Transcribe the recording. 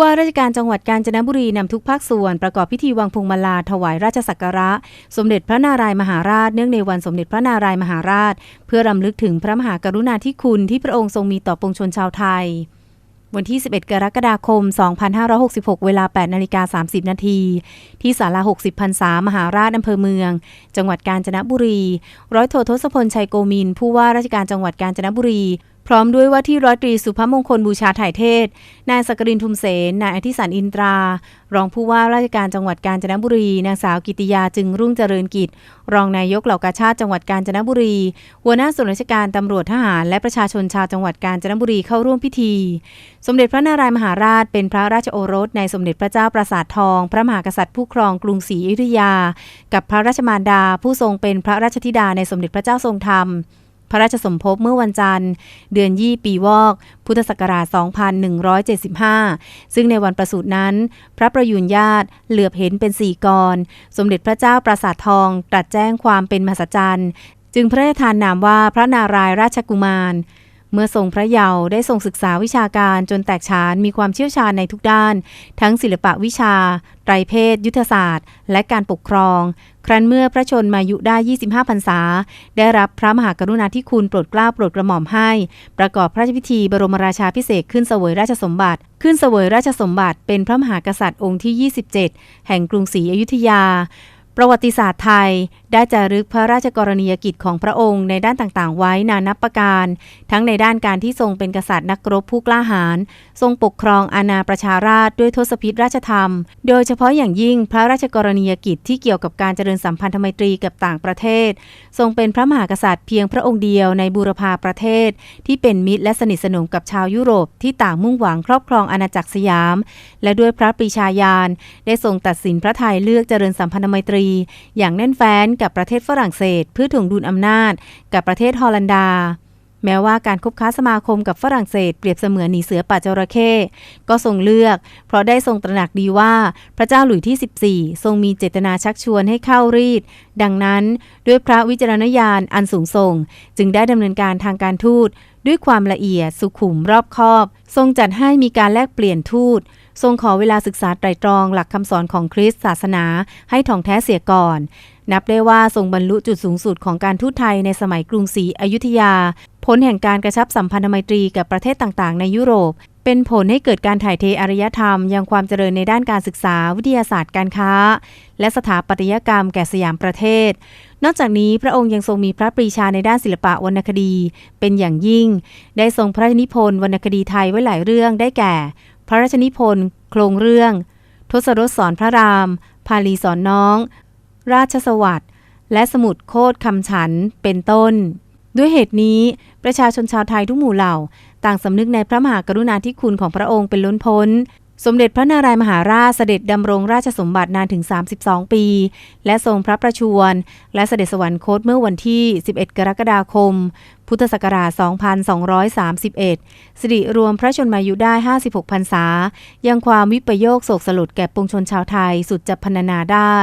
ว่าราชการจังหวัดกาญจนบุรีนำทุกภาคส่วนประกอบพิธีวางพวงมาลาถวายราชสักการะ สมเด็จพระนารายมหาราช เนื่องในวันสมเด็จพระนารายมหาราช เพื่อรำลึกถึงพระมหากรุณาธิคุณที่พระองค์ทรงมีต่อปวงชนชาวไทย วันที่ 11 กรกฎาคม 2566 เวลา 8นาฬิกา30 นาทีที่ศาลา 60พรรษามหาราชอำเภอเมือง จังหวัดกาญจนบุรี ร้อยโททศพลชัยโกมินผู้ว่าราชการจังหวัดกาญจนบุรี พร้อมด้วยว่าที่ร้อยตรีสุภมงคลบูชาถ่ายเทศ นายสักรินทุมเสน นายอธิสันอินตรา รองผู้ว่าราชการจังหวัดกาญจนบุรี นางสาวกิติยาจึงรุ่งเจริญกิจ รองนายกเหล่ากาชาติจังหวัดกาญจนบุรี หัวหน้าส่วนราชการตำรวจทหาร และประชาชนชาวจังหวัดกาญจนบุรีเข้าร่วมพิธี สมเด็จพระนารายมหาราช เป็นพระราชโอรสในสมเด็จพระเจ้าปราสาททอง พระมหากษัตริย์ผู้ครองกรุงศรีอยุธยา กับพระราชมารดาผู้ทรงเป็นพระราชธิดาในสมเด็จพระเจ้าทรงธรรม พระราชสมภพเมื่อวันจันทร์ เดือนยี่ปีวอก พุทธศักราช 2175 ซึ่งในวันประสูตินั้น พระประยุนญาติเหลือบเห็นเป็นสี่กร สมเด็จพระเจ้าปราสาททองตรัสแจ้งความเป็นมหัศจรรย์ จึงพระราชทานนามว่าพระนารายราชกุมาร เมื่อทรงพระเยาว์ได้ทรงศึกษาวิชาการจนแตกฉานมีความเชี่ยวชาญในทุกด้าน ทั้งศิลปะวิชา ไตรเพศ ยุทธศาสตร์ และการปกครอง ครั้นเมื่อพระชนมายุได้ 25พรรษา ได้รับพระมหากรุณาธิคุณโปรดเกล้าโปรดกระหม่อมให้ ประกอบพระราชพิธีบรมราชาพิเศษขึ้นเสวยราชสมบัติ ขึ้นเสวยราชสมบัติ เป็นพระมหากษัตริย์องค์ที่ 27 แห่งกรุงศรีอยุธยา ประวัติศาสตร์ไทยได้จารึกพระราชกรณียกิจของพระองค์ในด้านต่างๆ ไว้นานับประการ ทั้งในด้านการที่ทรงเป็นกษัตริย์นักรบผู้กล้าหาญทรงปกครองอาณาประชาราชด้วยทศพิธราชธรรม โดยเฉพาะอย่างยิ่งพระราชกรณียกิจที่เกี่ยวกับการเจริญสัมพันธไมตรีกับต่างประเทศ ทรงเป็นพระมหากษัตริย์เพียงพระองค์เดียวในบูรพาประเทศ ที่เป็นมิตรและสนิทสนมกับชาวยุโรปที่ต่างมุ่งหวังครอบครองอาณาจักรสยาม และด้วยพระปรีชาญาณได้ทรงตัดสินพระทัยเลือกเจริญสัมพันธไมตรีอย่างแน่นแฟ้นกับประเทศฝรั่งเศส เพื่อถ่วงดุลอำนาจ กับประเทศฮอลันดา แม้ว่าการคบค้าสมาคมกับฝรั่งเศส เปรียบเสมือนหนีเสือป่าจระเข้ก็ทรงเลือก เพราะได้ทรงตระหนักดีว่าพระเจ้าหลุยที่ 14 ทรงมีเจตนาชักชวนให้เข้ารีด ดังนั้นด้วยพระวิจารณญาณอันสูงส่ง จึงได้ดำเนินการทางการทูตด้วยความละเอียดสุขุมรอบคอบ ทรงจัดให้มีการแลกเปลี่ยนทูต ทรงขอเวลาศึกษาไตรตรองหลักคำสอนของคริสต์ศาสนาให้ถ่องแท้เสียก่อน นับได้ว่าทรงบรรลุจุดสูงสุดของการทูตไทยในสมัยกรุงศรีอยุธยา ผลแห่งการกระชับสัมพันธไมตรีกับประเทศต่างๆ ในยุโรป เป็นผลให้เกิดการถ่ายเทอารยธรรม ยังความเจริญในด้านการศึกษาวิทยาศาสตร์การค้า และสถาปัตยกรรมแก่สยามประเทศนอกจากนี้พระองค์ยังทรงมีพระปรีชาในด้านศิลปะวรรณคดี เป็นอย่างยิ่ง ได้ทรงพระนิพนธ์วรรณคดีไทยไว้หลายเรื่องได้แก่ พระราชนิพนธ์ โครงเรื่อง ทศรสสอนพระราม พาลีสอนน้อง ราชสวัสดิ์และสมุดโคดคำฉันเป็นต้น ด้วยเหตุนี้ประชาชนชาวไทยทุกหมู่เหล่า ต่างสำนึกในพระมหากรุณาธิคุณของพระองค์เป็นล้นพ้น สมเด็จพระนารายมหาราชเสด็จดำรงราชสมบัตินานถึง 32 ปี และทรงพระประชวร และเสด็จสวรรคตเมื่อวันที่ 11 กรกฎาคม พุทธศักราช 2231 สิริรวมพระชนมายุได้ 56 พรรษา ยังความวิปโยคโศกสลดแก่ปวงชนชาวไทยสุดจะพรรณนาได้